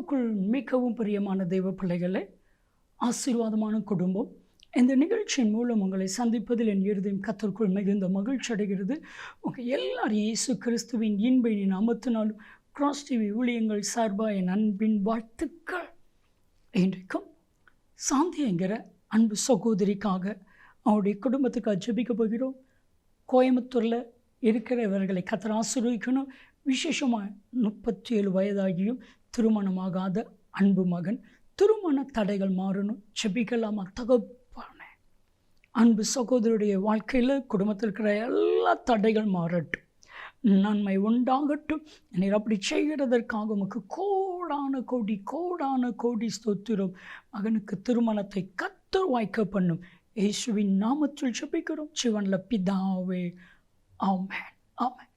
கிறிஸ்துவுக்குள் மிகவும் பிரியமான தெய்வ பிள்ளைகளே ஆசீர்வாதமான குடும்பம். இந்த நிகழ்ச்சியின் மூலம் உங்களை சந்திப்பதில் என் இருதயம் கத்தருக்குள் மிகுந்த மகிழ்ச்சி அடைகிறது. உங்கள் எல்லாரும் இயேசு கிறிஸ்துவின் இன்பையின் அமர்த்தினாலும் கிராஸ் டிவி ஊழியங்கள் சார்பாக என் அன்பின் வாழ்த்துக்கள். இன்றைக்கும் சாந்தி என்கிற அன்பு சகோதரிக்காக அவருடைய குடும்பத்துக்காக ஜெபிக்க போகிறோம். கோயம்புத்தூரில் இருக்கிறவர்களை கத்தர் ஆசீர்வதிக்கணும். விசேஷமாக முப்பத்தி ஏழு வயதாகியும் திருமணமாகாத அன்பு மகன் திருமண தடைகள் மாறணும் செபிக்கலாமா? தகப்பான. அன்பு சகோதரருடைய வாழ்க்கையில் குடும்பத்தில் இருக்கிற எல்லா தடைகள் மாறட்டும். நன்மை உண்டாகட்டும். நீர் அப்படி செய்கிறதற்காக உமக்கு கோடான கோடி கோடான கோடி ஸ்தோத்திரம். மகனுக்கு திருமணத்தை கத்து வாய்க்க பண்ணும். இயேசுவின் நாமத்தில் செபிக்கிறோம். சிவனில் பிதாவே. ஆமென். ஆமென்.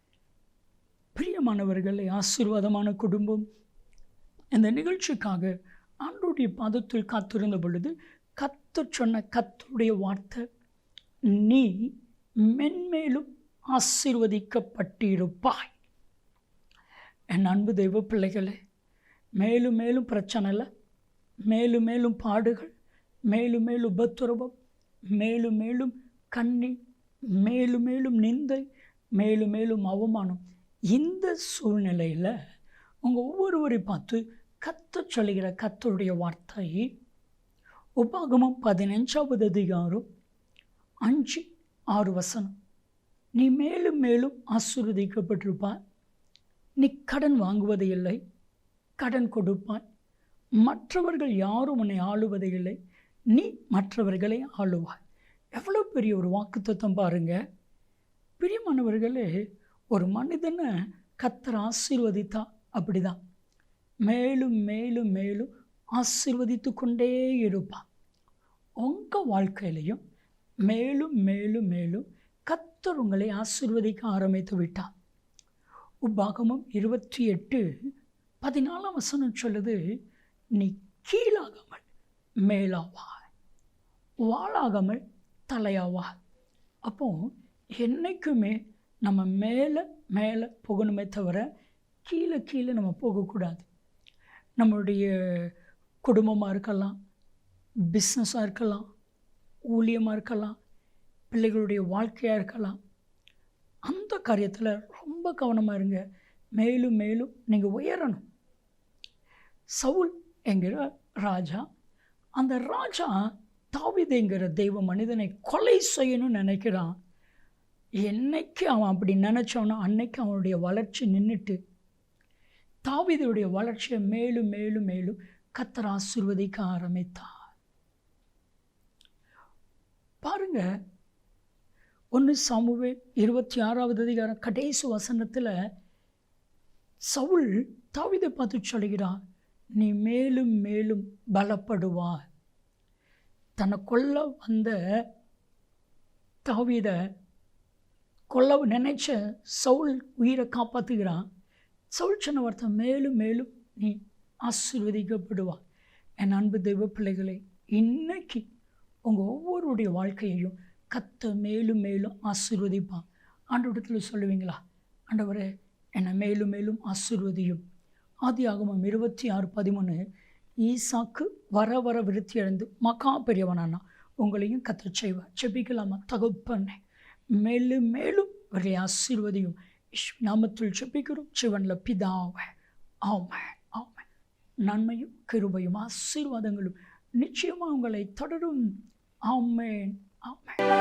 பிரியமானவர்களே ஆசீர்வாதமான குடும்பம். இந்த நிகழ்ச்சிக்காக ஆண்டோடைய பாதத்தில் காத்திருந்த பொழுது கத்து சொன்ன கத்தருடைய வார்த்தை நீ மென்மேலும் ஆசீர்வதிக்கப்பட்டிருப்பாய். என் அன்பு தெய்வ பிள்ளைகளே மேலும் மேலும் பிரச்சனை இல்லை மேலும் மேலும் பாடுகள் மேலும் மேலும் உபத்துரவம் மேலும் மேலும் கண்ணி மேலும் மேலும் நிந்தை மேலும் மேலும் அவமானம் இந்த சூழ்நிலையில் உங்கள் ஒவ்வொருவரை பார்த்து கத்து சொல்லுகிற கத்தருடைய வார்த்தை உபாகமம் பதினஞ்சாவது அதிகாரம் அஞ்சு ஆறு வசனம். நீ மேலும் மேலும் ஆசீர்வதிக்கப்பட்டிருப்பாய். நீ கடன் வாங்குவது இல்லை கடன் கொடுப்பாய். மற்றவர்கள் யாரும் உன்னை ஆளுவதை இல்லை நீ மற்றவர்களை ஆளுவாய். எவ்வளோ பெரிய ஒரு வாக்குத்தத்தம் பாருங்க. பிரியமானவர்களே ஒரு மனிதனை கத்தர் ஆசீர்வதித்தா அப்படிதான். மேலும் மேலும் மேலும் ஆசிர்வதித்து கொண்டே இருப்பான் உங்கள் வாழ்க்கையிலையும் மேலும் மேலும் மேலும் கத்தர் உங்களை ஆசீர்வதிக்க ஆரம்பித்து விட்டார். உபாகமும் இருபத்தி எட்டு பதினாலாம் வசனம் சொல்லுது நீ கீழாகாமல் மேலாவாய் வாழாகாமல் தலையாவா அப்போ என்றைக்குமே நம்ம மேலே மேலே போகணுமே தவிர கீழே கீழே நம்ம போகக்கூடாது. நம்மளுடைய குடும்பமாக இருக்கலாம் பிஸ்னஸாக இருக்கலாம் ஊழியமாக இருக்கலாம் பிள்ளைகளுடைய வாழ்க்கையாக இருக்கலாம். அந்த காரியத்தில் ரொம்ப கவனமாக இருங்க. மேலும் மேலும் நீங்கள் உயரணும். சவுல் என்கிற ராஜா அந்த ராஜா தாவிதேங்கிற தெய்வ மனிதனை கொலை செய்யணும்னு நினைக்கிறான். என்னைக்கு அவன் அப்படி நினச்சானோ அன்னைக்கு அவனுடைய வளர்ச்சி நின்றுட்டு தாவிதனுடைய வளர்ச்சியை மேலும் மேலும் மேலும் கத்தர் ஆசிர்வதிக்க ஆரம்பித்தார். பாருங்க ஒன்று சமூவே இருபத்தி ஆறாவது அதிகாரம் கடைசி வசனத்தில் சவுல் தாவிதை பார்த்து சொல்கிறான் நீ மேலும் மேலும் பலப்படுவாய். தன்னை கொல்ல வந்த தாவிதை கொல்ல நினைச்ச சவுல் உயிரை காப்பாற்றுகிறான் சவுல் சொன்ன வார்த்தை மேலும் மேலும் நீ ஆசீர்வதிக்கப்படுவா என் அன்பு தெய்வ பிள்ளைகளை இன்னைக்கு உங்கள் ஒவ்வொருடைய வாழ்க்கையையும் கத்த மேலும் மேலும் ஆசீர்வதிப்பான் ஆண்டவடத்தில் சொல்லுவீங்களா? ஆண்டவரே என்னை மேலும் மேலும் ஆசீர்வதியும். ஆதி ஆகமம் இருபத்தி ஆறு பதிமூணு ஈசாக்கு வர வர விருத்தி அடைந்து மகா பெரியவனானா உங்களையும் கத்த செய்வார். செபிக்கலாமா தகுப்பண்ணே மேலும் மேலும் அவர்களை ஆசீர்வதியும். இஷ் நாமத்தில் செப்பிக்கிறோம் சிவனில் பிதாவ ஆம ஆம நன்மையும் கிருபையும் ஆசீர்வாதங்களும் நிச்சயமாக உங்களை தொடரும். ஆமை ஆமேன்.